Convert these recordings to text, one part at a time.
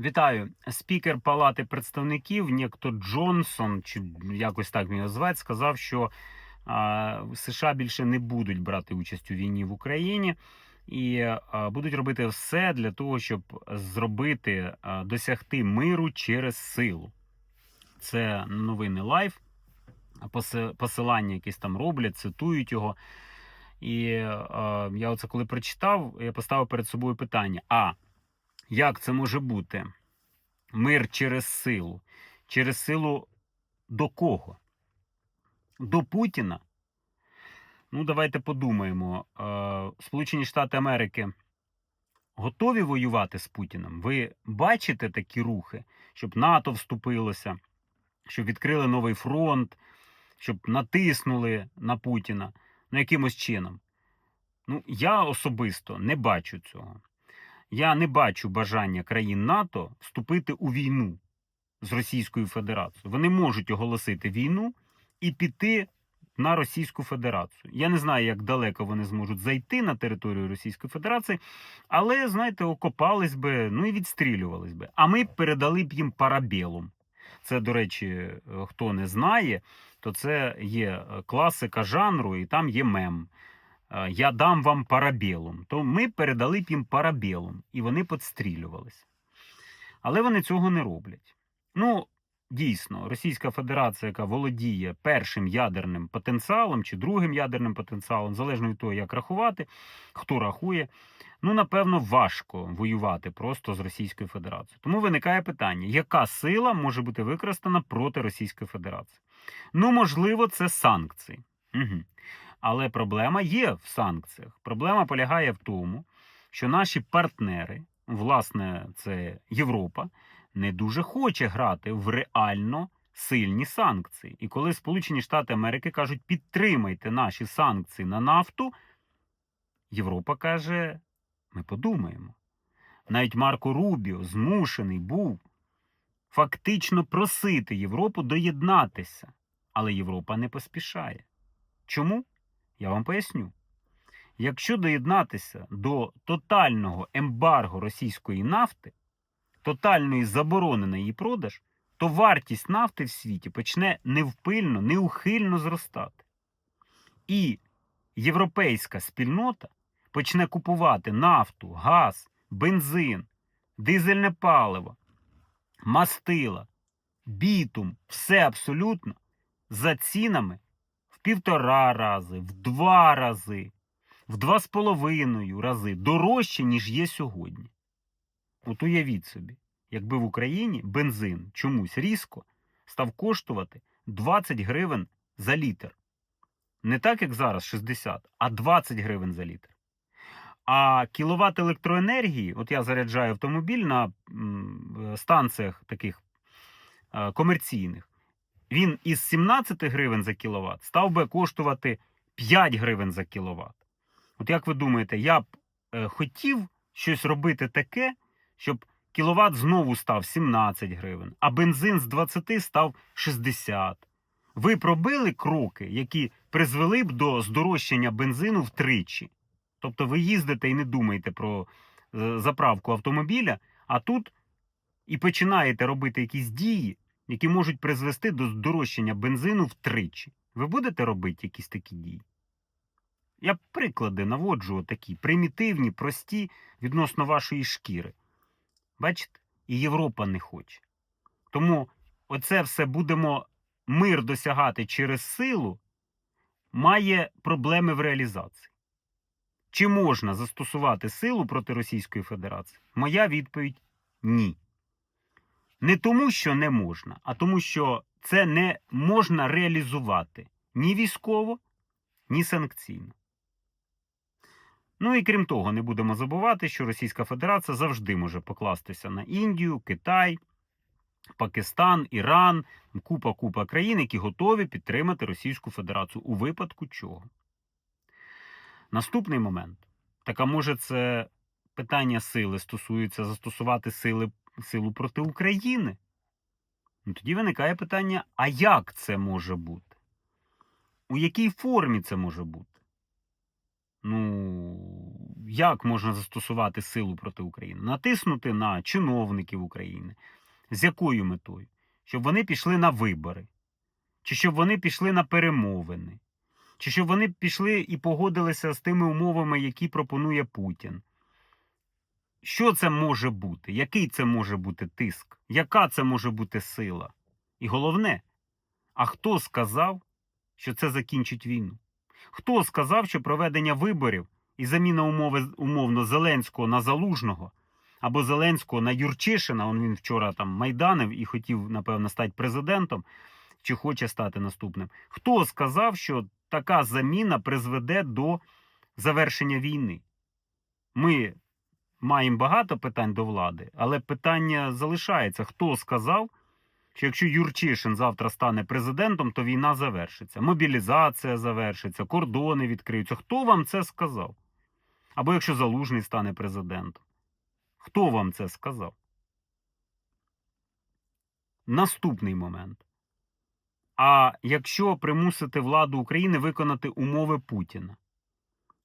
Вітаю. Спікер Палати представників, нєкто Джонсон, чи якось так він звати, сказав, що а, США більше не будуть брати участь у війні в Україні і а, будуть робити все для того, щоб зробити, а, досягти миру через силу. Це новини лайф. Посилання якісь там роблять, цитують його. І е, я оце коли прочитав, я поставив перед собою питання: а як це може бути? Мир через силу. Через силу до кого? До Путіна? Ну, давайте подумаємо. Е, Сполучені Штати Америки готові воювати з Путіним? Ви бачите такі рухи, щоб НАТО вступилося, щоб відкрили новий фронт, щоб натиснули на Путіна ну, якимось чином? Ну, я особисто не бачу цього. Я не бачу бажання країн НАТО вступити у війну з Російською Федерацією. Вони можуть оголосити війну і піти на Російську Федерацію. Я не знаю, як далеко вони зможуть зайти на територію Російської Федерації, але, знаєте, окопались би, ну і відстрілювались би. А ми передали б їм парабелум. Це, до речі, е, хто не знає, то це є е, класика жанру, і там є мем. Е, Я дам вам парабелум. То ми передали б їм парабелум, і вони підстрілювалися. Але вони цього не роблять. Ну, дійсно, Російська Федерація, яка володіє першим ядерним потенціалом чи другим ядерним потенціалом, залежно від того, як рахувати, хто рахує, ну, напевно, важко воювати просто з Російською Федерацією. Тому виникає питання, яка сила може бути використана проти Російської Федерації? Ну, можливо, це санкції. Угу. Але проблема є в санкціях. Проблема полягає в тому, що наші партнери, власне, це Європа, не дуже хоче грати в реально сильні санкції. І коли Сполучені Штати Америки кажуть, підтримайте наші санкції на нафту, Європа каже: ми подумаємо. Навіть Марко Рубіо змушений був фактично просити Європу доєднатися. Але Європа не поспішає. Чому? Я вам поясню. Якщо доєднатися до тотального ембарго російської нафти, тотальної заборони на її продаж, то вартість нафти в світі почне невпильно, неухильно зростати. І європейська спільнота почне купувати нафту, газ, бензин, дизельне паливо, мастила, бітум, все абсолютно за цінами півтора рази, в два рази, в два з половиною рази дорожче, ніж є сьогодні. От уявіть собі, якби в Україні бензин чомусь різко став коштувати 20 гривень за літр. Не так, як зараз 60, а 20 гривень за літр. А кіловат електроенергії, от я заряджаю автомобіль на е, станціях таких е, комерційних, він із 17 гривень за кіловат став би коштувати 5 гривень за кіловат. От як ви думаєте, я б е, хотів щось робити таке, щоб кіловат знову став 17 гривень, а бензин з 20 став 60. Ви б робили кроки, які призвели б до здорожчання бензину втричі. Тобто ви їздите і не думаєте про е, заправку автомобіля, а тут і починаєте робити якісь дії, які можуть призвести до здорожчання бензину втричі. Ви будете робити якісь такі дії? Я приклади наводжу такі примітивні, прості відносно вашої шкіри. Бачите? І Європа не хоче. Тому оце все будемо мир досягати через силу, має проблеми в реалізації. Чи можна застосувати силу проти Російської Федерації? Моя відповідь ні. Не тому, що не можна, а тому, що це не можна реалізувати ні військово, ні санкційно. Ну і крім того, не будемо забувати, що Російська Федерація завжди може покластися на Індію, Китай, Пакистан, Іран, купа купа країн, які готові підтримати Російську Федерацію у випадку чого. Наступний момент. Так а може це питання сили стосується застосувати сили, силу проти України? Ну, тоді виникає питання: а як це може бути? У якій формі це може бути? Ну, як можна застосувати силу проти України? Натиснути на чиновників України. З якою метою? Щоб вони пішли на вибори, чи щоб вони пішли на перемовини, чи щоб вони пішли і погодилися з тими умовами, які пропонує Путін. Що це може бути? Який це може бути тиск? Яка це може бути сила? І головне, а хто сказав, що це закінчить війну? Хто сказав, що проведення виборів і заміна умови умовно Зеленського на Залужного або Зеленського на Юрчишина, он він вчора там майданив і хотів, напевно, стати президентом, чи хоче стати наступним. Хто сказав, що така заміна призведе до завершення війни? Ми маємо багато питань до влади, але питання залишається: хто сказав, що якщо Юрчишин завтра стане президентом, то війна завершиться, мобілізація завершиться, кордони відкриються. Хто вам це сказав? Або якщо Залужний стане президентом. Хто вам це сказав? Наступний момент. А якщо примусити владу України виконати умови Путіна,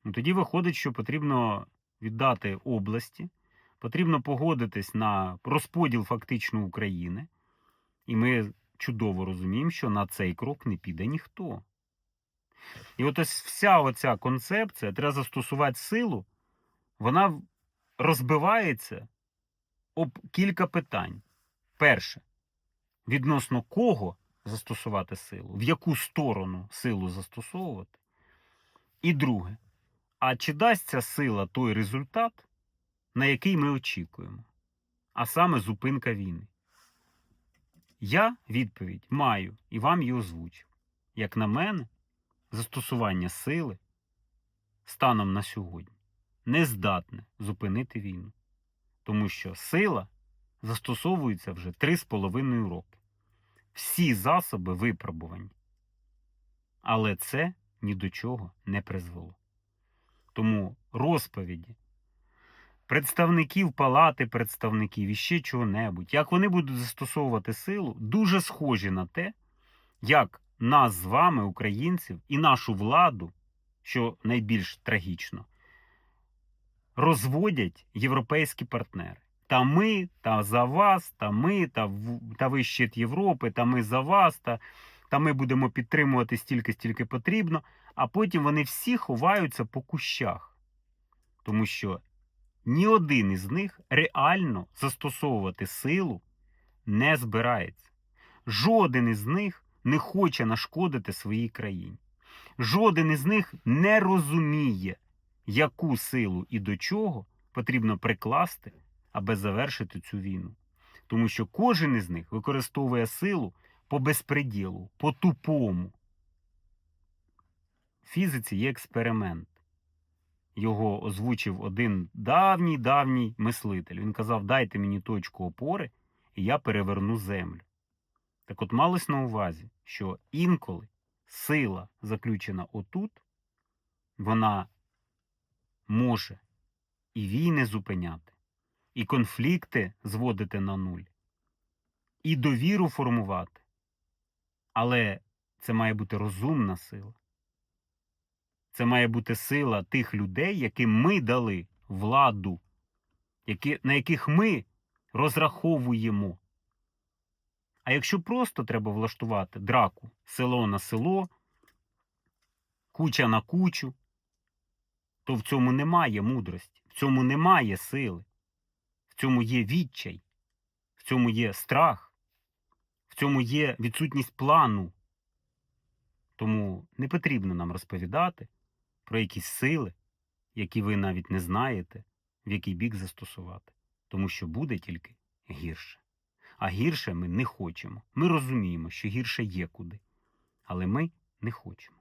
ну тоді виходить, що потрібно віддати області, потрібно погодитись на розподіл фактично України. І ми чудово розуміємо, що на цей крок не піде ніхто. І от ось вся оця концепція, треба застосувати силу, вона розбивається об кілька питань. Перше, відносно кого застосувати силу, в яку сторону силу застосовувати. І друге, а чи дасть ця сила той результат, на який ми очікуємо, а саме зупинка війни? Я відповідь маю і вам її озвучив. Як на мене, застосування сили станом на сьогодні не здатне зупинити війну, тому що сила застосовується вже 3,5 роки. Всі засоби випробувані. Але це ні до чого не призвело. Тому розповіді представників палати представників і ще чого-небудь, як вони будуть застосовувати силу, дуже схожі на те, як нас з вами, українців, і нашу владу, що найбільш трагічно, розводять європейські партнери. Та ми, та за вас, та ми, та, та ви щит Європи, та ми за вас, та, та ми будемо підтримувати стільки, стільки потрібно. А потім вони всі ховаються по кущах. Тому що ні один із них реально застосовувати силу не збирається. Жоден із них не хоче нашкодити своїй країні. Жоден із них не розуміє, яку силу і до чого потрібно прикласти, аби завершити цю війну. Тому що кожен із них використовує силу по безпреділу, по тупому. Фізиці є експеримент. Його озвучив один давній давній мислитель. Він казав: дайте мені точку опори, і я переверну землю. Так от малось на увазі, що інколи сила, заключена отут, вона може і війни зупиняти, і конфлікти зводити на нуль, і довіру формувати. Але це має бути розумна сила. Це має бути сила тих людей, яким ми дали владу, які, на яких ми розраховуємо. А якщо просто треба влаштувати драку село на село, куча на кучу, то в цьому немає мудрості, в цьому немає сили, в цьому є відчай, в цьому є страх, в цьому є відсутність плану. Тому не потрібно нам розповідати про якісь сили, які ви навіть не знаєте, в який бік застосувати, тому що буде тільки гірше. А гірше ми не хочемо. Ми розуміємо, що гірше є куди, але ми не хочемо.